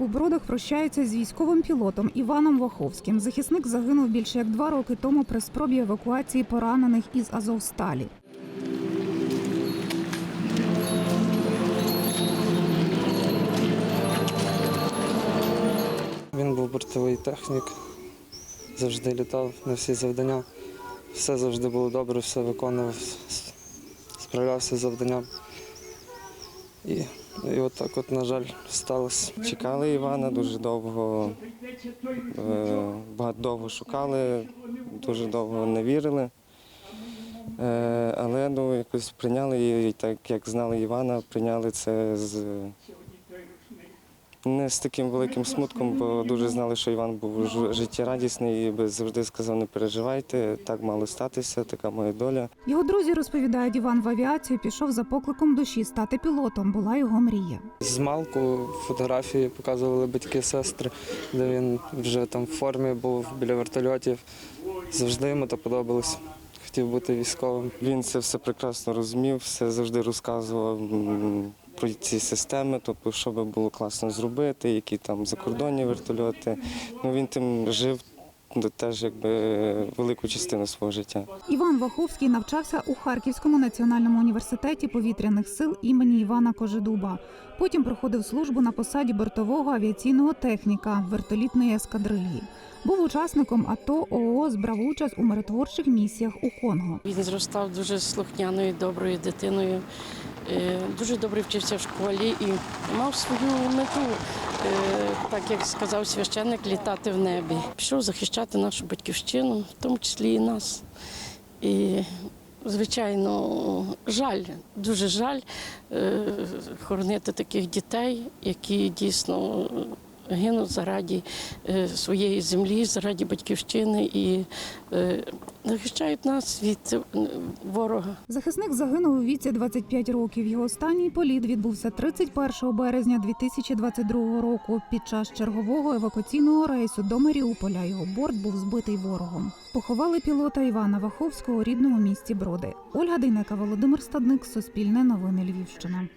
у Бродах прощаються з військовим пілотом Іваном Ваховським. Захисник загинув більше як два роки тому при спробі евакуації поранених із Азовсталі. Він був бортовий технік, завжди літав на всі завдання. Все завжди було добре, все виконував, справлявся з завданням. І, і от так от, на жаль, сталося. Чекали Івана дуже довго, е, багато довго шукали, дуже довго не вірили. Е, Але ну, якось прийняли і так як знали Івана, прийняли це з не з таким великим смутком, бо дуже знали, що Іван був життєрадісний і би завжди сказав, не переживайте, так мало статися, така моя доля. Його друзі розповідають, Іван в авіацію пішов за покликом душі стати пілотом. Була його мрія. З малку фотографії показували батьки, сестри, де він вже там в формі був біля вертольотів. Завжди йому то подобалось. Хотів бути військовим. Він це все прекрасно розумів, все завжди розказував про ці системи, тобто, що би було класно зробити, які там закордонні вертольоти. Ну, він тим жив теж якби велику частину свого життя. Іван Ваховський навчався у Харківському національному університеті повітряних сил імені Івана Кожедуба. Потім проходив службу на посаді бортового авіаційного техніка вертолітної ескадрильї. Був учасником АТО ООС, брав участь у миротворчих місіях у Конго. Він зростав дуже слухняною, доброю дитиною. Е, Дуже добре вчився в школі і мав свою мету, е, так як сказав священник, літати в небі. Пішов захищати нашу батьківщину, в тому числі і нас. І, звичайно, жаль, дуже жаль е, хоронити таких дітей, які дійсно гинуть заради е, своєї землі, заради батьківщини і е, захищають нас від е, ворога. Захисник загинув у віці 25 років. Його останній політ відбувся 31 березня 2022 року. Під час чергового евакуаційного рейсу до Маріуполя його борт був збитий ворогом. Поховали пілота Івана Ваховського у рідному місті Броди. Ольга Дейнека, Володимир Стадник, Суспільне новини Львівщина.